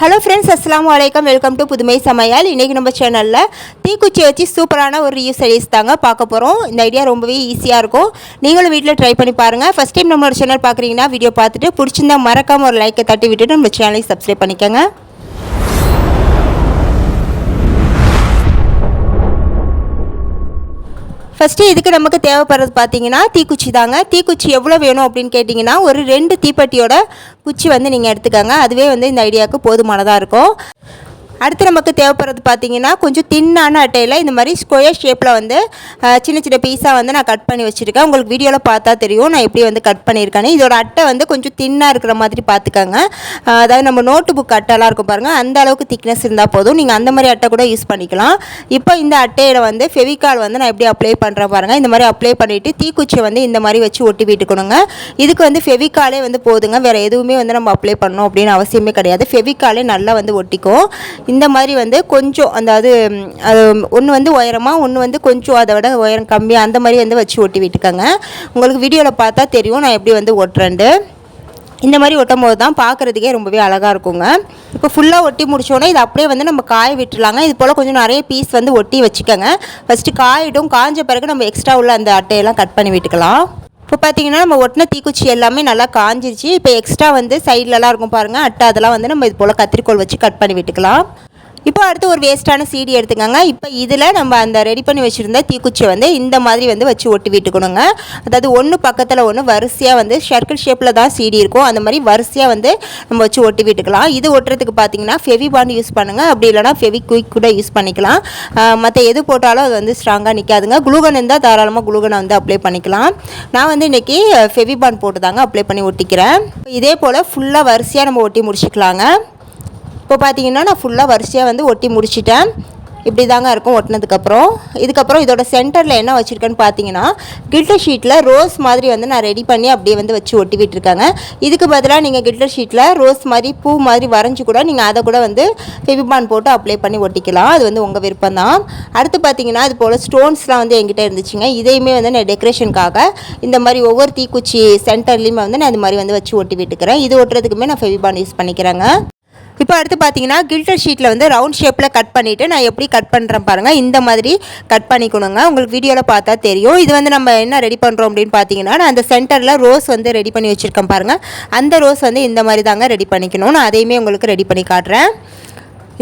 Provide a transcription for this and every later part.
Hello friends அஸ்லாம் வலைக்கம் welcome to புதுமை சமையல் இன்றைக்கி நம்ம சேனலில் தீக்குச்சி வச்சு சூப்பரான ஒரு ரிவ்யூ சர்வீஸ் தாங்க பார்க்க போகிறோம் இந்த ஐடியா ரொம்பவே ஈஸியாக இருக்கும். நீங்களும் வீட்டில் ட்ரை பண்ணி பாருங்கள் ஃபஸ்ட் டைம் நம்மளோட சேனல் பார்க்குறீங்கன்னா வீடியோ பார்த்துட்டு பிடிச்சிருந்தா மறக்காமல் ஒரு லைக்கை தட்டி விட்டுட்டு நம்ம சேனலை சப்ஸ்கிரைப் பண்ணிக்கோங்க. ஃபஸ்ட்டு இதுக்கு நமக்கு தேவைப்படுறது பார்த்தீங்கன்னா தீக்குச்சி தாங்க. தீக்குச்சி எவ்வளோ வேணும் அப்படின்னு கேட்டிங்கன்னா ஒரு ரெண்டு தீப்பெட்டியோட குச்சி வந்து நீங்கள் எடுத்துக்கோங்க. அதுவே வந்து இந்த ஐடியாவுக்கு போதுமானதாக இருக்கும். அடுத்து நமக்கு தேவைப்படுறது பார்த்தீங்கன்னா கொஞ்சம் தின்னான அட்டையில் இந்த மாதிரி ஸ்கொயர் ஷேப்பில் வந்து சின்ன சின்ன பீஸாக வந்து நான் கட் பண்ணி வச்சுருக்கேன். உங்களுக்கு வீடியோவில் பார்த்தா தெரியும் நான் எப்படி வந்து கட் பண்ணியிருக்கேன்னு. இதோட அட்டை வந்து கொஞ்சம் தின்னாக இருக்கிற மாதிரி பார்த்துக்கோங்க. அதாவது நம்ம நோட்டு புக் அட்டைலாம் இருக்கும் பாருங்கள் அந்த அளவுக்கு திக்னஸ் இருந்தால் போதும். நீங்கள் அந்த மாதிரி அட்டை கூட யூஸ் பண்ணிக்கலாம். இப்போ இந்த அட்டையில் வந்து ஃபெவிகால் வந்து நான் எப்படி அப்ளை பண்ணுறேன் பாருங்கள் இந்த மாதிரி அப்ளை பண்ணிவிட்டு தீக்குச்சியை வந்து இந்த மாதிரி வச்சு ஒட்டி விட்டுக்கணுங்க. இதுக்கு வந்து ஃபெவிகாலே வந்து போதுங்க. வேறு எதுவுமே வந்து நம்ம அப்ளை பண்ணணும் அப்படின்னு அவசியமே கிடையாது. ஃபெவிகாலே நல்லா வந்து ஒட்டிக்கும். இந்த மாதிரி வந்து கொஞ்சம் அதாவது அது ஒன்று வந்து உயரமாக ஒன்று வந்து கொஞ்சம் அதை விட உயரம் கம்மியாக அந்த மாதிரி வந்து வச்சு ஒட்டி விட்டுக்கோங்க. உங்களுக்கு வீடியோவில் பார்த்தா தெரியும் நான் எப்படி வந்து ஒட்டுறேன்ட்டு. இந்த மாதிரி ஒட்டும் போது தான் பார்க்குறதுக்கே ரொம்பவே அழகாக இருக்குங்க. இப்போ ஃபுல்லாக ஒட்டி முடிச்சோன்னே இது அப்படியே வந்து நம்ம காய விட்டுலாங்க இது போல் கொஞ்சம் நிறைய பீஸ் வந்து ஒட்டி வச்சுக்கோங்க. ஃபஸ்ட்டு காயிட்டும் காஞ்ச பிறகு நம்ம எக்ஸ்ட்ரா உள்ள அந்த அட்டையெல்லாம் கட் பண்ணி விட்டுக்கலாம். இப்போ பார்த்தீங்கன்னா நம்ம ஒட்டின தீக்குச்சி எல்லாமே நல்லா காஞ்சிருச்சு. இப்போ எக்ஸ்ட்ரா வந்து சைட்லலாம் இருக்கும் பாருங்கள் அட்டை அதெல்லாம் வந்து நம்ம இது போல் கத்திரிக்கோல் வச்சு கட் பண்ணி விட்டுக்கலாம். இப்போ அடுத்து ஒரு வேஸ்ட்டான சீடி எடுத்துக்கோங்க. இப்போ இதில் நம்ம அந்த ரெடி பண்ணி வச்சுருந்த தீக்குச்சியை வந்து இந்த மாதிரி வந்து வச்சு ஒட்டி விட்டுக்கணுங்க. அதாவது ஒன்று பக்கத்தில் ஒன்று வரிசையாக வந்து சர்க்கிள் ஷேப்பில் தான் சீடி இருக்கும். அந்த மாதிரி வரிசையாக வந்து நம்ம வச்சு ஒட்டி விட்டுக்கலாம். இது ஒட்டுறதுக்கு பார்த்தீங்கன்னா ஃபெவி பாண்ட் யூஸ் பண்ணுங்கள் அப்படி இல்லைனா ஃபெவி குயிக் கூட யூஸ் பண்ணிக்கலாம். மற்ற எது போட்டாலும் அது வந்து ஸ்ட்ராங்காக நிற்காதுங்க குளுகன் இருந்தால் தாராளமாக குளுகனை வந்து அப்ளை பண்ணிக்கலாம். நான் வந்து இன்றைக்கி ஃபெவி பாண்ட் போட்டு தாங்க அப்ளை பண்ணி ஒட்டிக்கிறேன். இதே போல் ஃபுல்லாக வரிசையாக நம்ம ஒட்டி முடிச்சுக்கலாங்க. இப்போ பார்த்தீங்கன்னா நான் ஃபுல்லாக வரிசையாக வந்து ஒட்டி முடிச்சிட்டேன். இப்படி தாங்க இருக்கும் ஒட்டினதுக்கப்புறம். இதுக்கப்புறம் இதோட சென்டரில் என்ன வச்சுருக்கேன்னு பார்த்தீங்கன்னா கில்டர் ஷீட்டில் ரோஸ் மாதிரி வந்து நான் ரெடி பண்ணி அப்படியே வந்து வச்சு ஒட்டி விட்டுருக்காங்க இதுக்கு பதிலாக நீங்கள் கில்டர் ஷீட்டில் ரோஸ் மாதிரி பூ மாதிரி வரைஞ்சி கூட நீங்கள் அதை கூட வந்து ஃபெவிபான் போட்டு அப்ளை பண்ணி ஒட்டிக்கலாம். அது வந்து உங்கள் விருப்பம் தான் அடுத்து பார்த்தீங்கன்னா இது போல் ஸ்டோன்ஸ்லாம் வந்து என்கிட்ட இருந்துச்சுங்க. இதையுமே வந்து நான் டெக்கரேஷனுக்காக இந்த மாதிரி ஒவ்வொரு தீக்குச்சி சென்டர்லேயுமே வந்து நான் இது மாதிரி வந்து வச்சு ஒட்டி விட்டுக்கிறேன். இது ஒட்டுறதுக்குமே நான் ஃபெவிபான் யூஸ் பண்ணிக்கிறேங்க. இப்போ அடுத்து பார்த்தீங்கன்னா கில்டர் ஷீட்டில் வந்து ரவுண்ட் ஷேப்பில் கட் பண்ணிவிட்டு நான் எப்படி கட் பண்ணுறேன் பாருங்கள் இந்த மாதிரி கட் பண்ணிக்கணுங்க. உங்களுக்கு வீடியோவில் பார்த்தா தெரியும். இது வந்து நம்ம என்ன ரெடி பண்ணுறோம் அப்படின்னு பார்த்தீங்கன்னா நான் அந்த சென்டரில் ரோஸ் வந்து ரெடி பண்ணி வச்சுருக்கேன் பாருங்கள் அந்த ரோஸ் வந்து இந்த மாதிரி தாங்க ரெடி பண்ணிக்கணும். நான் அதையுமே உங்களுக்கு ரெடி பண்ணி காட்டுறேன்.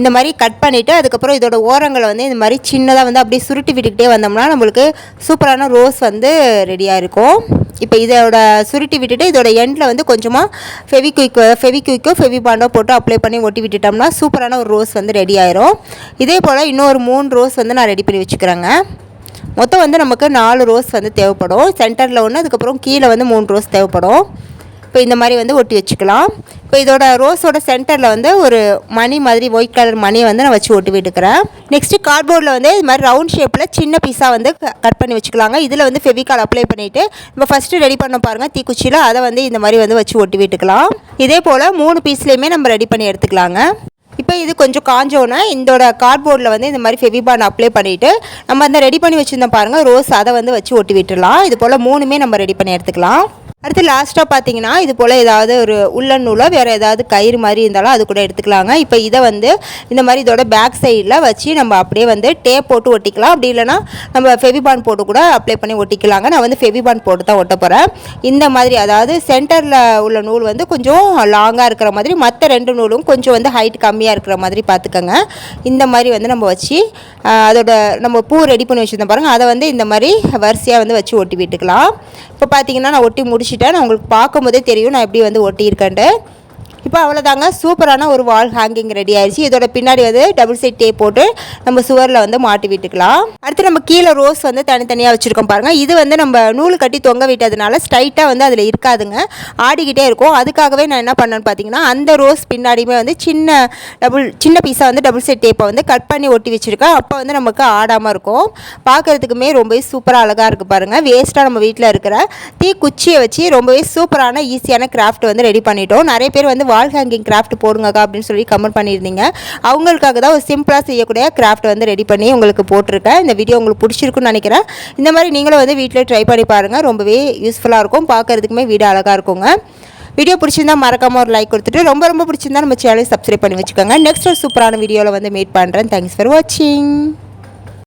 இந்த மாதிரி கட் பண்ணிவிட்டு அதுக்கப்புறம் இதோட ஓரங்களை வந்து இந்த மாதிரி சின்னதாக வந்து அப்படியே சுருட்டி விட்டுக்கிட்டே வந்தோம்னா நம்மளுக்கு சூப்பரான ரோஸ் வந்து ரெடியாக இருக்கும். இப்போ இதோட சுருட்டி விட்டுட்டு இதோட எண்டில் வந்து கொஞ்சமாக ஃபெவிக்விக்கோ ஃபெவிக்விக்கோ ஃபெவிபாண்டோ போட்டு அப்ளை பண்ணி ஒட்டி விட்டுட்டோம்னா சூப்பரான ஒரு ரோஸ் வந்து ரெடி ஆயிரும். இதே போல் இன்னொரு மூணு ரோஸ் வந்து நான் ரெடி பண்ணி வச்சுக்கிறேங்க. மொத்தம் வந்து நமக்கு நாலு ரோஸ் வந்து தேவைப்படும். சென்டரில் ஒன்று அதுக்கப்புறம் கீழே வந்து மூணு ரோஸ் தேவைப்படும். இப்போ இந்த மாதிரி வந்து ஒட்டி வச்சுக்கலாம். இப்போ இதோட ரோஸோட சென்டரில் வந்து ஒரு மணி மாதிரி ஒயிட் கலர் மணியை வந்து நான் வச்சு ஒட்டி விட்டுக்கிறேன். நெக்ஸ்ட்டு கார்ட்போர்டில் வந்து இது மாதிரி ரவுண்ட் ஷேப்பில் சின்ன பீஸாக வந்து கட் பண்ணி வச்சுக்கலாங்க. இதில் வந்து ஃபெவிகால் அப்ளை பண்ணிவிட்டு நம்ம ஃபஸ்ட்டு ரெடி பண்ண பாருங்கள் தீக்குச்சியில். அதை வந்து இந்த மாதிரி வந்து வச்சு ஒட்டி விட்டுக்கலாம். இதே போல் மூணு பீஸ்லேயுமே நம்ம ரெடி பண்ணி எடுத்துக்கலாங்க. இப்போ இது கொஞ்சம் காஞ்சோன்னே இதோட கார்ட்போர்டில் வந்து இந்த மாதிரி ஃபெவிபான் அப்ளை பண்ணிவிட்டு நம்ம அந்த ரெடி பண்ணி வச்சுருந்தோம் பாருங்கள் ரோஸ் அதை வந்து வச்சு ஒட்டி விட்டுடலாம். இது போல் மூணுமே நம்ம ரெடி பண்ணி எடுத்துக்கலாம். அடுத்து லாஸ்ட்டாக பார்த்தீங்கன்னா இது போல் ஏதாவது ஒரு உள்ளன் நூலோ வேறு ஏதாவது கயிறு மாதிரி இருந்தாலும் அது கூட எடுத்துக்கலாங்க. இப்போ இதை வந்து இந்த மாதிரி இதோட பேக் சைடில் வச்சு நம்ம அப்படியே வந்து டேப் போட்டு ஒட்டிக்கலாம். அப்படி இல்லைன்னா நம்ம ஃபெவிபான் போட்டு கூட அப்ளை பண்ணி ஒட்டிக்கலாங்க. நான் வந்து ஃபெவிபான் போட்டு தான் ஒட்ட போகிறேன் இந்த மாதிரி அதாவது சென்டரில் உள்ள நூல் வந்து கொஞ்சம் லாங்காக இருக்கிற மாதிரி மற்ற ரெண்டு நூலும் கொஞ்சம் வந்து ஹைட் கம்மியாக இருக்கிற மாதிரி பார்த்துக்கோங்க இந்த மாதிரி வந்து நம்ம வச்சு அதோட நம்ம பூ ரெடி பண்ணி வச்சுருந்தோம் பாருங்கள் அதை வந்து இந்த மாதிரி வரிசையாக வந்து வச்சு ஒட்டி விட்டுக்கலாம். இப்போ பார்த்தீங்கன்னா நான் ஒட்டி முடிச்சு முடிச்சிட்டேன் நான் உங்களுக்கு பார்க்கும்போதே தெரியும் நான் எப்படி வந்து ஒட்டியிருக்கேன்ட்டு. இப்போ அவ்வளோதாங்க சூப்பரான ஒரு வால் ஹேங்கிங் ரெடி ஆயிடுச்சு இதோட பின்னாடி வந்து டபுள் சைட் டேப் போட்டு நம்ம சுவரில் வந்து மாட்டி விட்டுக்கலாம். அடுத்து நம்ம கீழே ரோஸ் வந்து தனித்தனியாக வச்சுருக்கோம் பாருங்கள் இது வந்து நம்ம நூல் கட்டி தொங்க விட்டதுனால ஸ்ட்ரைட்டாக வந்து அதில் இருக்காதுங்க. ஆடிக்கிட்டே இருக்கும். அதுக்காகவே நான் என்ன பண்ணேன்னு பார்த்தீங்கன்னா அந்த ரோஸ் பின்னாடியுமே வந்து சின்ன டபுள் சின்ன பீஸாக வந்து டபுள் சைட் டேப்பை வந்து கட் பண்ணி ஒட்டி வச்சுருக்கேன். அப்போ வந்து நமக்கு ஆடாமல் இருக்கும். பார்க்குறதுக்குமே ரொம்பவே சூப்பராக அழகாக இருக்குது பாருங்கள் வேஸ்ட்டாக நம்ம வீட்டில் இருக்கிற தீ குச்சியை வச்சு ரொம்பவே சூப்பரான ஈஸியான கிராஃப்ட் வந்து ரெடி பண்ணிட்டோம். நிறைய பேர் வந்து வால் ஹேங்கிங் கிராஃப்ட் போடுங்கக்கா அப்படின்னு சொல்லி கமெண்ட் பண்ணியிருந்தீங்க. அவங்களுக்காக தான் ஒரு சிம்பிளாக செய்யக்கூடிய கிராஃப்ட் வந்து ரெடி பண்ணி உங்களுக்கு போட்டிருக்கேன். இந்த வீடியோ உங்களுக்கு பிடிச்சிருக்குன்னு நினைக்கிறேன். இந்த மாதிரி நீங்களும் வந்து வீட்டில் ட்ரை பண்ணி பாருங்கள் ரொம்பவே யூஸ்ஃபுல்லாக இருக்கும். பார்க்குறதுக்குமே வீடு அழகாக இருக்குங்க. வீடியோ பிடிச்சிருந்தா மறக்காம ஒரு லைக் கொடுத்துட்டு ரொம்ப ரொம்ப பிடிச்சிருந்தா நம்ம சேனலை சப்ஸ்கிரைப் பண்ணி வச்சுக்கோங்க. நெக்ஸ்ட் ஒரு சூப்பரான வீடியோவில் வந்து மீட் பண்ணுறேன் தேங்க்ஸ் ஃபார் வாட்சிங்